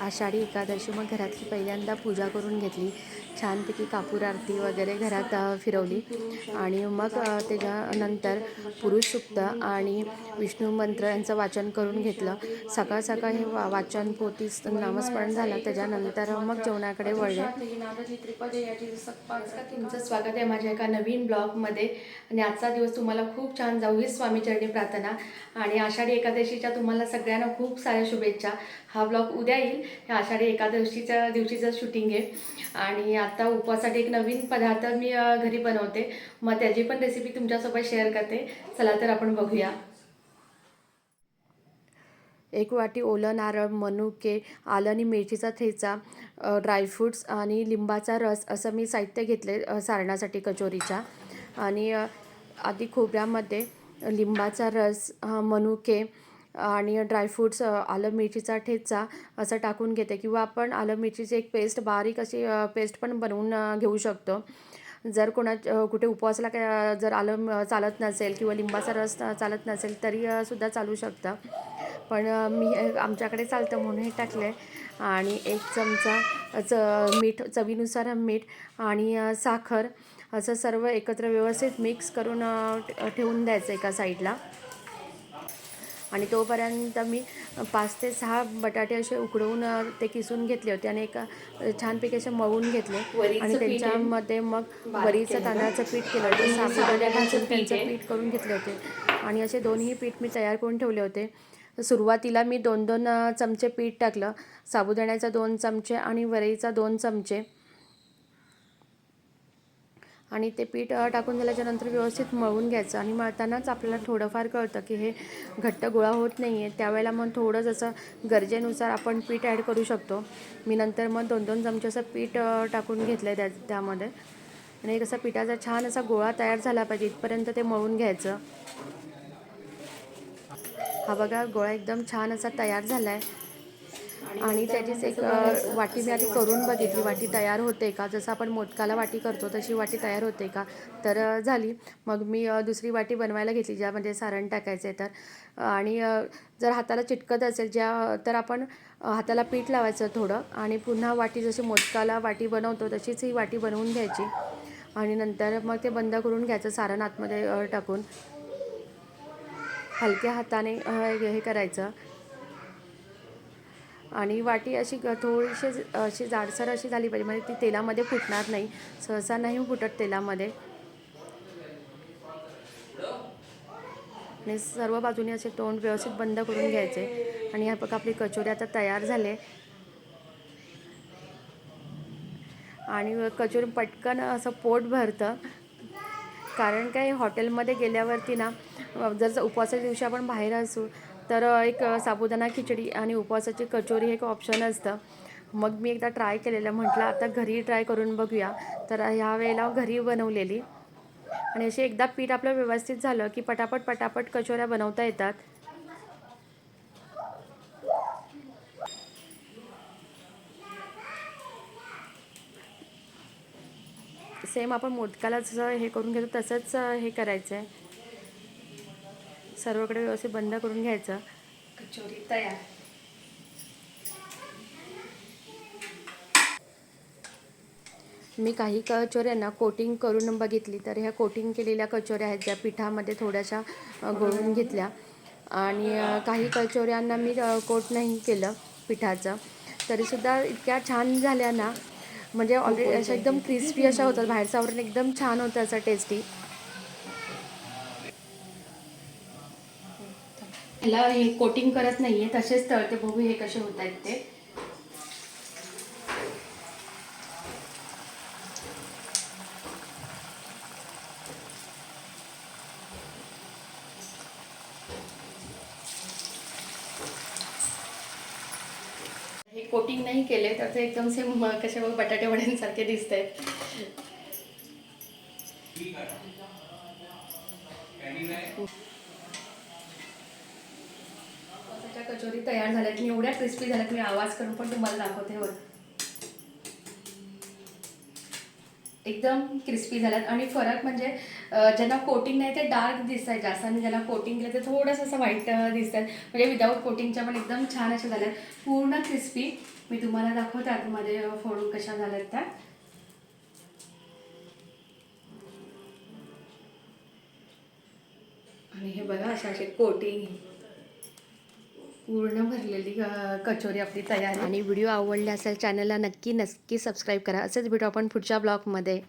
आषाढी एकादशी. मग घरातली पहिल्यांदा पूजा करून घेतली. छानपैकी कापूर आरती वगैरे घरात फिरवली. आणि मग त्याच्यानंतर पुरुष सुक्त आणि विष्णू मंत्र यांचं वाचन करून घेतलं. सकाळ सकाळ हे वा वाचन पोतीस नामस्मरण झालं. त्याच्यानंतर मग जेवणाकडे वळले. तुमचं स्वागत आहे माझ्या एका नवीन ब्लॉगमध्ये. आणि आजचा दिवस तुम्हाला खूप छान जाऊ ही स्वामीचरणी प्रार्थना. आणि आषाढी एकादशीच्या तुम्हाला सगळ्यांना खूप साऱ्या शुभेच्छा. हा ब्लॉग उद्या येईल ह्या आषाढी एकादशीच्या दिवशीचं शूटिंग आहे. आणि आता उपवासासाठी एक नवीन पदार्थ मी घरी बनवते. मग त्याची पण रेसिपी तुमच्यासोबत शेअर करते. चला तर आपण बघूया. एक वाटी ओलं नारळ मनुके आलं आणि मिरचीचा ठेचा ड्रायफ्रूट्स आणि लिंबाचा रस असं मी साहित्य घेतले सारण्यासाठी सारणासाठी कचोरीच्या. आणि आधी खोबऱ्यामध्ये लिंबाचा रस मनुके आणि ड्रायफ्रूट्स आलं मिरचीचा ठेचा असं टाकून घेते किंवा आपण आलं मिरचीची एक पेस्ट बारीक अशी पेस्ट पण बनवून घेऊ शकतो. जर कोणा कुठे उपवासाला काय जर आलं चालत नसेल किंवा लिंबाचा रस चालत नसेल तरी सुद्धा चालू शकतं. पण मी आमच्याकडे चालतं म्हणून हे टाकलं आहे आणि एक चमचा च मीठ चवीनुसार मीठ आणि साखर असं सर्व एकत्र व्यवस्थित मिक्स करून ठेवून द्यायचं एका साईडला आणि तोपर्यंत मी पाच ते सहा बटाटे असे उकडवून ते किसून घेतले होते आणि एका छानपैकी असे मळून घेतले. आणि त्यांच्यामध्ये मग वरीचं तांदळाचं पीठ केलं होतं. साबुदाणे भाजून त्यांचं पीठ करून घेतले होते. आणि असे दोन्ही पीठ मी तयार करून ठेवले होते. सुरुवातीला मी दोन दोन चमचे पीठ टाकलं. साबुदाण्याचा दोन चमचे आणि वरईचा दोन चमचे. आणि ते पीठ टाकून झाल्याच्यानंतर व्यवस्थित मळून घ्यायचं. आणि मळतानाच आपल्याला थोडंफार कळतं की हे घट्ट गोळा होत नाही आहे त्यावेळेला मग थोडं जसं गरजेनुसार आपण पीठ ॲड करू शकतो. मी नंतर मग दोन दोन चमचे असं पीठ टाकून घेतलं आहे त्या त्यामध्ये. आणि कसं पिठाचा छान असा गोळा तयार झाला पाहिजे. इथपर्यंत ते मळून घ्यायचं. हा बघा गोळा एकदम छान असा तयार झाला आहे आणि त्याचीच एक वाटी मी आधी करून बघितली. वाटी तयार होते का? जसं आपण मोदकाला वाटी करतो तशी वाटी तयार होते का? तर झाली. मग मी दुसरी वाटी बनवायला घेतली ज्यामध्ये सारण टाकायचं आहे तर. आणि जर हाताला चिटकत असेल ज्या तर आपण हाताला पीठ लावायचं थोडं. आणि पुन्हा वाटी जशी मोदकाला वाटी बनवतो तशीच ही वाटी बनवून घ्यायची. आणि नंतर मग ते बंद करून घ्यायचं सारण आतमध्ये टाकून. हलक्या हाताने हे करायचं. आणि वाटी अशी ग- थोडीशी अशी जाडसर अशी झाली पाहिजे. म्हणजे ती तेलामध्ये फुटणार नाही. सहसा नाही फुटत तेलामध्ये. आणि सर्व बाजूने असे तोंड व्यवस्थित बंद करून घ्यायचे. आणि ह्या बघा आपली कचोरी आता तयार झाले. आणि कचोरी पटकन असं पोट भरतं. कारण काय हॉटेलमध्ये गेल्यावरती ना जर उपवासाच्या दिवशी आपण बाहेर असू तर एक साबुदाणा खिचडी आणि उपवासाची कचोरी हे एक ऑप्शन असतं. मग मी एकदा ट्राय केलेलं म्हटलं आता घरी ट्राय करून बघूया. तर ह्या वेळेला घरी बनवलेली. आणि असे एकदा पीठ आपलं व्यवस्थित झालं की पटापट पटापट कचोऱ्या बनवता येतात. सेम आपण मोदकाला जसं हे करून घेतो तसंच हे करायचं आहे सर्वकडे व्यवस्थित बंद करून घ्यायचं. कचोरी तयार. मी काही कचोऱ्यांना कोटिंग करून बघितली तर ह्या कोटिंग केलेल्या कचोऱ्या आहेत ज्या पिठामध्ये थोड्याशा गोळून घेतल्या. आणि काही कचोऱ्यांना मी कोट नाही केलं पिठाचं. तरीसुद्धा इतक्या छान झाल्या ना. म्हणजे ऑलरेडी अशा एकदम क्रिस्पी अशा होतात बाहेरचं आवरण एकदम छान होतं असं टेस्टी ह्याला हे कोटिंग करत नाहीये तसेच तळते. बघू हे कसे होत आहेत ते. हे कोटिंग नाही केले तर ते एकदम सेम कसे बघ बटाटे वड्यांसारखे दिसत आहेत कचोरी तयार झाल्यात मी एवढ्या क्रिस्पी झाल्यात मी आवाज करून पण तुम्हाला दाखवते. वर एकदम क्रिस्पी झाल्यात आणि फरक म्हणजे ज्यांना कोटिंग नाही ते डार्क दिसत आहेत जास्त. आणि ज्यांना कोटिंग केलं ते थोडंसं असं व्हाईट दिसत आहेत म्हणजे विदाऊट कोटिंगच्या पण एकदम छान अशा झाल्यात पूर्ण क्रिस्पी मी तुम्हाला दाखवते आतमध्ये फोडून कशा झाल्यात त्या. आणि हे बघा अशा असे कोटिंग पूर्ण भरलेली कचोरी आपली तयार आणि व्हिडिओ आवडले असेल चॅनलला नक्की नक्की सबस्क्राईब करा. असेच व्हिडिओ आपण पुढच्या ब्लॉगमध्ये